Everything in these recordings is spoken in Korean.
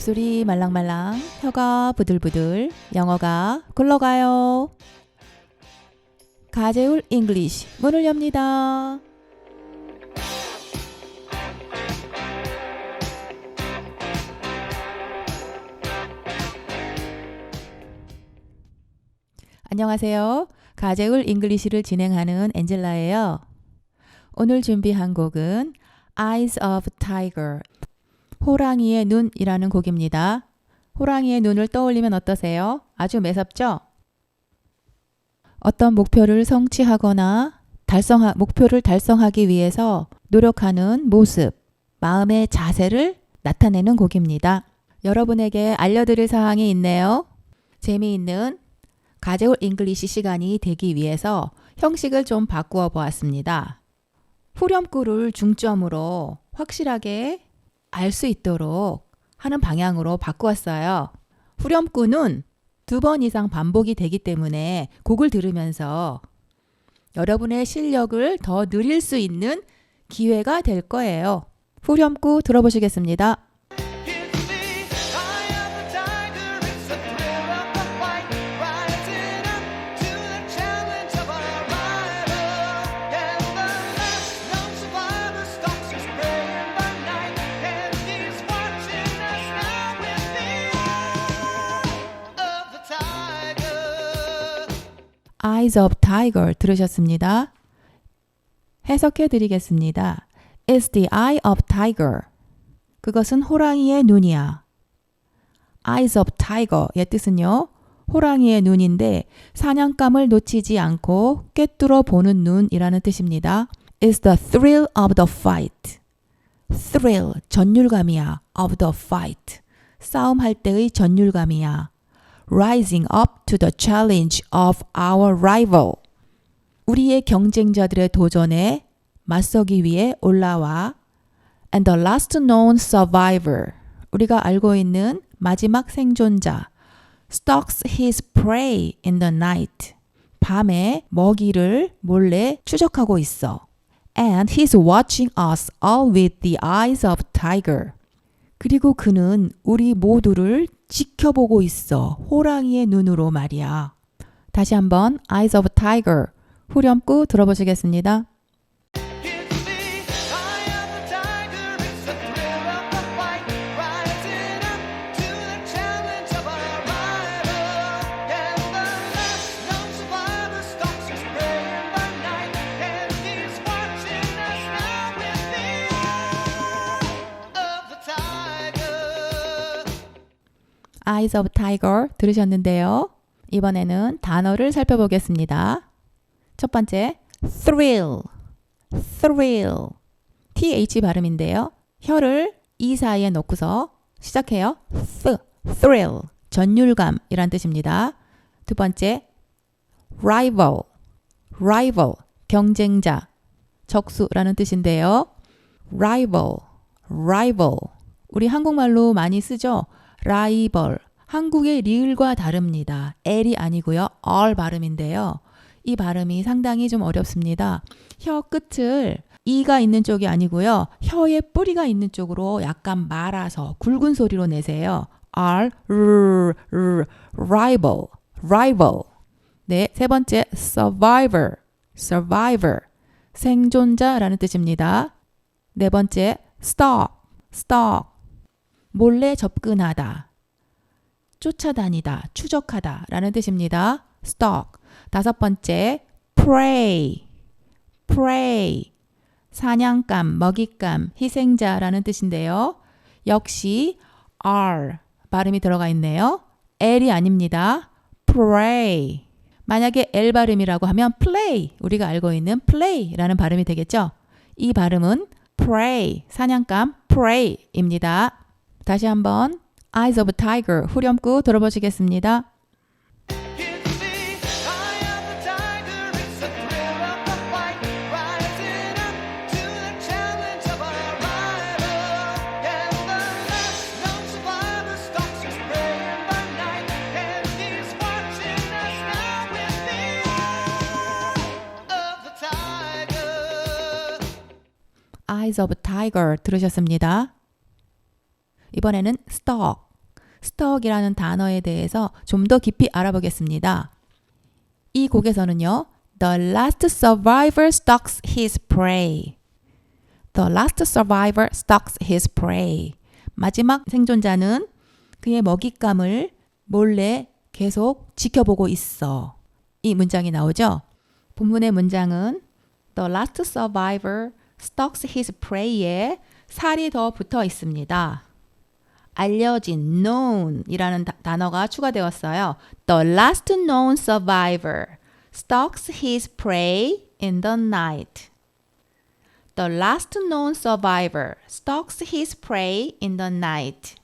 입술이 말랑말랑, 혀가 부들부들, 영어가 굴러가요. 가재울 잉글리시 문을 엽니다. 안녕하세요. 가재울 잉글리시를 진행하는 엔젤라예요. 오늘 준비한 곡은 Eyes of Tiger 호랑이의 눈이라는 곡입니다. 호랑이의 눈을 떠올리면 어떠세요? 아주 매섭죠? 어떤 목표를 성취하거나 달성하, 목표를 달성하기 위해서 노력하는 모습, 마음의 자세를 나타내는 곡입니다. 여러분에게 알려드릴 사항이 있네요. 재미있는 가제올 잉글리시 시간이 되기 위해서 형식을 좀 바꾸어 보았습니다. 후렴구를 중점으로 확실하게 알 수 있도록 하는 방향으로 바꾸었어요. 후렴구는 두 번 이상 반복이 되기 때문에 곡을 들으면서 여러분의 실력을 더 늘릴 수 있는 기회가 될 거예요. 후렴구 들어보시겠습니다. Eyes of Tiger 들으셨습니다. 해석해 드리겠습니다. It's the eye of tiger. 그것은 호랑이의 눈이야. Eyes of tiger의 뜻은요. 호랑이의 눈인데 사냥감을 놓치지 않고 꿰뚫어 보는 눈이라는 뜻입니다. It's the thrill of the fight. thrill 전율감이야. of the fight. 싸움할 때의 전율감이야. Rising up to the challenge of our rival. 우리의 경쟁자들의 도전에 맞서기 위해 올라와 and the last known survivor. 우리가 알고 있는 마지막 생존자 stalks his prey in the night. 밤에 먹이를 몰래 추적하고 있어. And he's watching us all with the eyes of tiger. 그리고 그는 우리 모두를 지켜보고 있어. 호랑이의 눈으로 말이야. 다시 한번 Eyes of Tiger 후렴구 들어보시겠습니다. Eyes of Tiger 들으셨는데요. 이번에는 단어를 살펴보겠습니다. 첫 번째, thrill, thrill, th 발음인데요. 혀를 이 사이에 놓고서 시작해요. th, thrill, 전율감이란 뜻입니다. 두 번째, rival, rival, 경쟁자, 적수라는 뜻인데요. rival, rival. 우리 한국말로 많이 쓰죠? rival. 한국의 리을과 다릅니다. L이 아니고요. R 발음인데요. 이 발음이 상당히 좀 어렵습니다. 혀 끝을 이가 있는 쪽이 아니고요. 혀의 뿌리가 있는 쪽으로 약간 말아서 굵은 소리로 내세요. R, R, R, rival, rival. 네, 세 번째 survivor, survivor. 생존자라는 뜻입니다. 네 번째 stalk, stalk. 몰래 접근하다. 쫓아다니다, 추적하다 라는 뜻입니다. stalk. 다섯 번째, prey, prey. 사냥감, 먹잇감, 희생자라는 뜻인데요. 역시 R 발음이 들어가 있네요. L이 아닙니다. prey. 만약에 L 발음이라고 하면 play, 우리가 알고 있는 play라는 발음이 되겠죠. 이 발음은 prey, 사냥감, prey입니다. 다시 한번 Eyes of Tiger 후렴구 들어보시겠습니다. Eyes of Tiger 들으셨습니다. 이번에는 stalk. stalk이라는 단어에 대해서 좀 더 깊이 알아보겠습니다. 이 곡에서는요. The last survivor stalks his prey. The last survivor stalks his prey. 마지막 생존자는 그의 먹잇감을 몰래 계속 지켜보고 있어. 이 문장이 나오죠. 본문의 문장은 The last survivor stalks his prey에 살이 더 붙어 있습니다. 알려진 known이라는 다- 단어가 추가되었어요. The last known survivor stalks his prey in the night. The last known survivor stalks his prey in the night.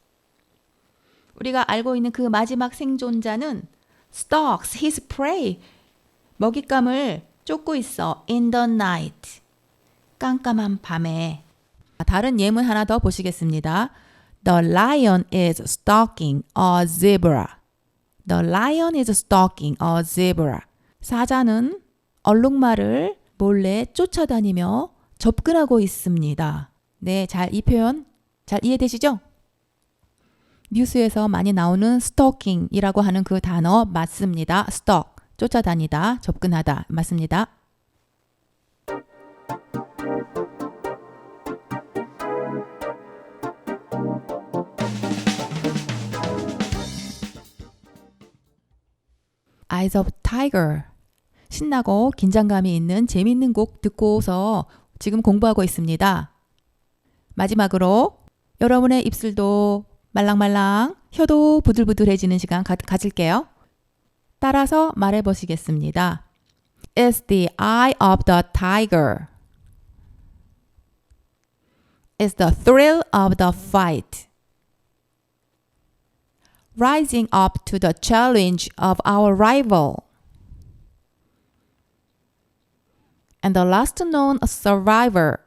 우리가 알고 있는 그 마지막 생존자는 stalks his prey 먹잇감을 쫓고 있어 in the night 깜깜한 밤에 다른 예문 하나 더 보시겠습니다. The lion is stalking a zebra. The lion is stalking a zebra. 사자는 얼룩말을 몰래 쫓아다니며 접근하고 있습니다. 네, 잘 이 표현 잘 이해되시죠? 뉴스에서 많이 나오는 stalking이라고 하는 그 단어 맞습니다. stalk 쫓아다니다, 접근하다 맞습니다. Eyes of Tiger 신나고 긴장감이 있는 재밌는 곡 듣고서 지금 공부하고 있습니다. 마지막으로 여러분의 입술도 말랑말랑, 혀도 부들부들해지는 시간 가, 가질게요. 따라서 말해 보시겠습니다. It's the eye of the tiger. It's the thrill of the fight. Rising up to the challenge of our rival. And the last known survivor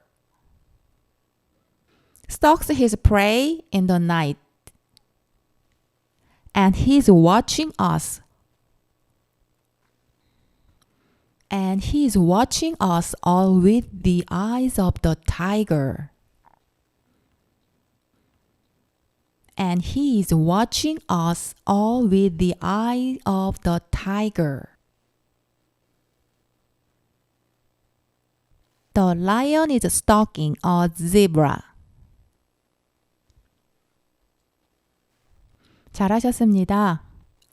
stalks his prey in the night. And he's watching us. And he's watching us all with the eyes of the tiger. And he is watching us all with the eye of the tiger. The lion is stalking a zebra. 잘하셨습니다.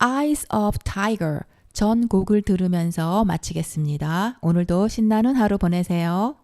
Eyes of Tiger 전 곡을 들으면서 마치겠습니다. 오늘도 신나는 하루 보내세요.